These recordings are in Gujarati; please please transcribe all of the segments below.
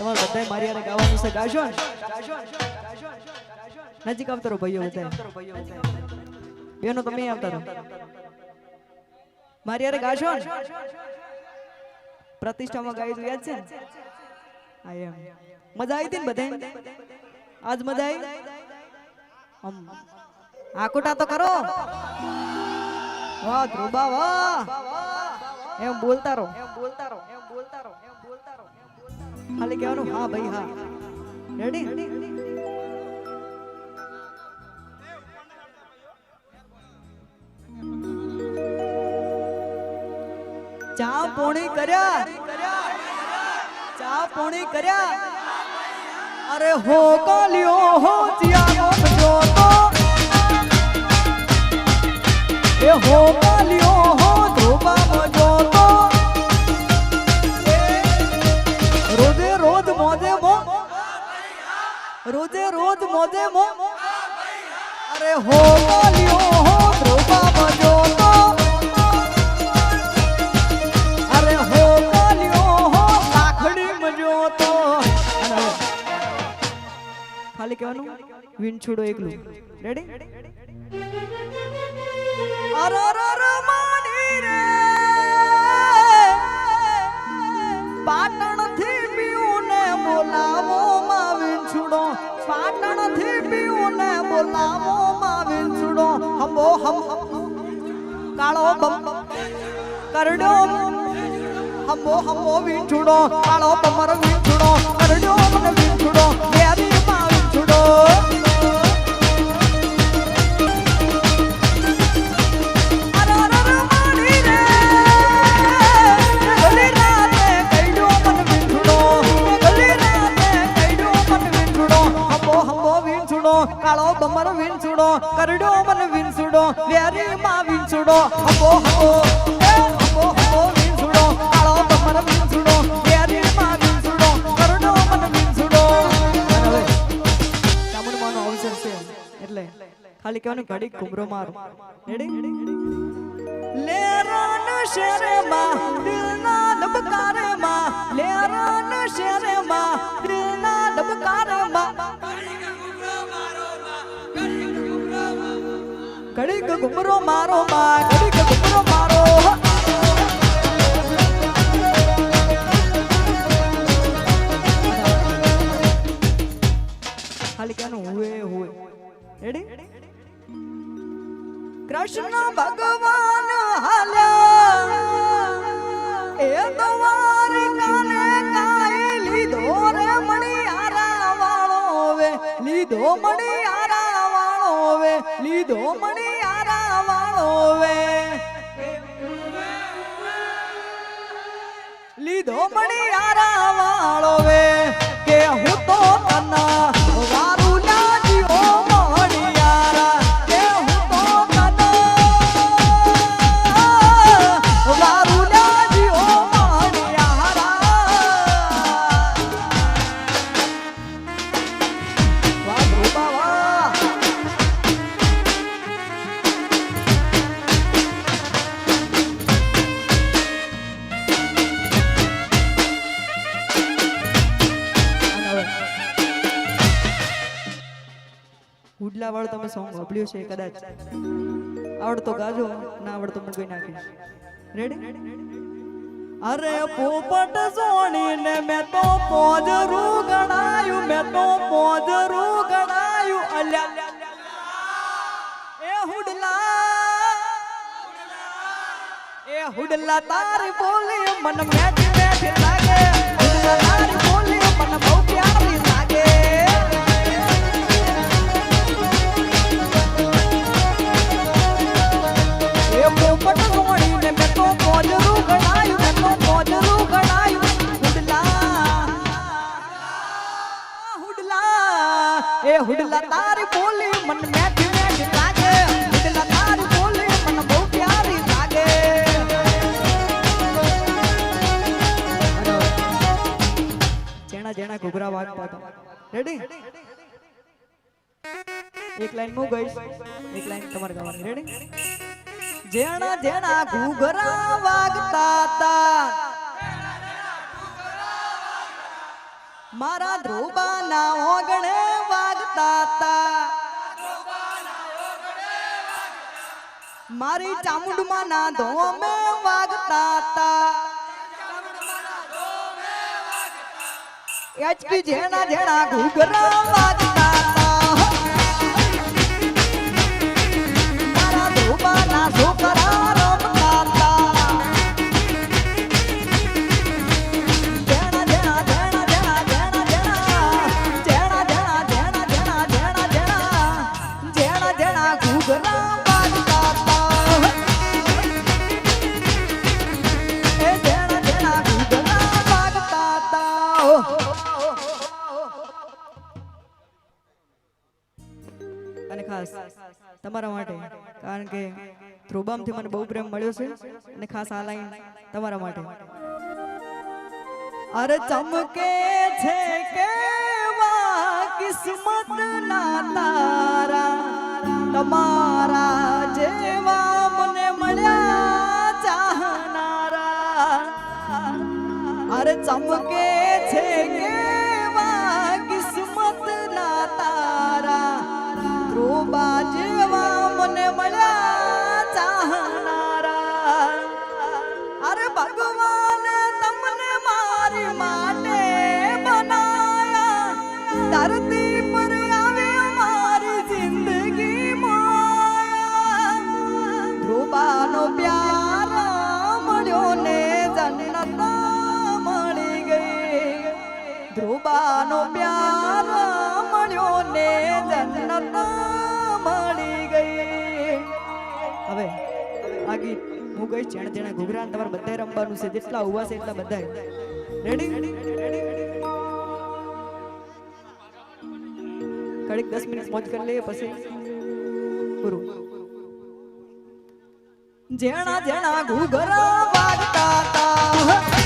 તમારે બધા મારી હારે ગાવાનું છે, ગાજો ને. નજીક આવતા રહો ભાઈઓ બધા બેનો તમે આવતા રહો. મારી હારે ગાશો ને. પ્રતિષ્ઠામાં તો યાદ છે મજા આવી હતી ને બધાય? આજ મજા આવી આમ તો કરો વાહ, ધ્રુબા, વાહ. એમ બોલતા રહો એમ બોલતા રહો એમ બોલતા રહો એમ બોલતા રહો. ખાલી કહેવાનું, હા ભાઈ, હા. રેડી ચા પોણી કર્યા. ચા પોણી કર્યા. અરે હો કોલિયો, હો ચિયા જો તો એ હો કાલ્યો અરે હો કાલ્યો હો તો. અરે હો કાલ્યો હો તો. કહેવાનું વિન છોડો એકલું રેડી અરે, અર બોલાવો માં વિંછડો છોડો હંબો, હમ. કાળો બમ. કરડો હંબો હંબો વિંછડો છોડો કાળો બમર વિંછડો કરડો મને વેરી માં વિંછડો, હંબો હંબો માં ખાલી કહેવાનું ઘડી ઘુમરો મારો. રેડી લેરાન શેરેમાં, દિલના ધબકારેમાં, લેરાન શેરેમાં માં ધબકારેમાં ઘુમરો મારો માં ઘડીક ઘુમરો મારો ખાલી કહેવાનું હુએ હુએ. રેડી કૃષ્ણ ભગવાન હાલ્યા. એ દ્વારકાને કાઈ લીધો રે મણિયારા વાળો લીધો લીધો મણિયારા વાળો વે. લીધો મણિયારા વાળો વે. કે હું તો તના ઉડલા વાળું તમે સોંગ સાંભળ્યું છે કદાચ. આવડતો ગાજો ના આવડતો મને કોઈ નાખી રેડી અરે પોપટ સોણીને મેં તો પોજરું ગણાયું મેં તો પોજરું ગણાયું અલ્યા. એ હુડલા. એ હુડલા તારી બોલી મન મેઠી મેઠી લાગે. જેણા ઘૂઘરા વાગતા હતા. રેડી એક લાઈન હું ઓગણે મારી ચામુંડમાં ના ધોમે વાગતા તા એચપી જેણા જેણા ઘૂઘરા વાગતા. અને ખાસ તમારા માટે. કારણ કે ધ્રુબામથી મને બહુ પ્રેમ મળ્યો છે અને ખાસ આ લાઈન તમારા માટે. અરે ચમકે છે કે કિસ્મત ના તારા, તમારા જેવા મને મળ્યા ચાહનારા. અરે ચમકે છે ધ્રુબાનો પ્યાર મળ્યો ને જન્નત મળી ગઈ. હવે આ ગીત હું કહીશ, જેણે જેણે ઘૂઘરા ને તમારે બધા રમવાનું છે, જેટલા ઊભા છે એટલા બધા રેડી કડીક દસ મિનિટ મોજ કરી લઈએ પછી પૂરું. જેણા જેણા ઘૂઘરા વાગતા તા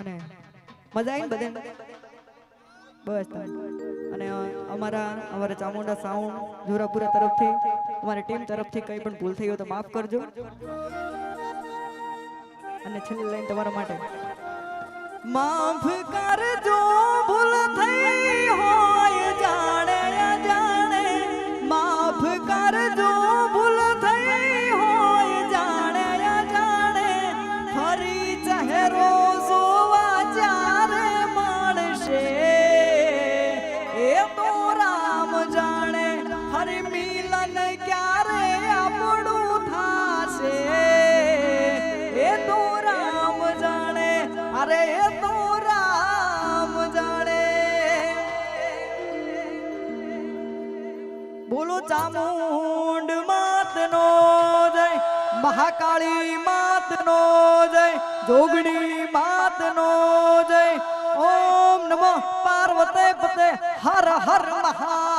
અને મજા આવી બધે બસ અને અમારા અમારા ચામુંડા સાઉન્ડ જોરાપુરા તરફથી, અમારી ટીમ તરફથી કંઈ પણ ભૂલ થઈ હોય તો માફ કરજો. અને છેલ્લી લાઈન તમારા માટે. માફ કરજો ભૂલ ચામુંડ માતનો જય, મહાકાળી માતનો જય, જોગણી માતનો જય. ઓમ નમો પાર્વતે પતે હર હર મહા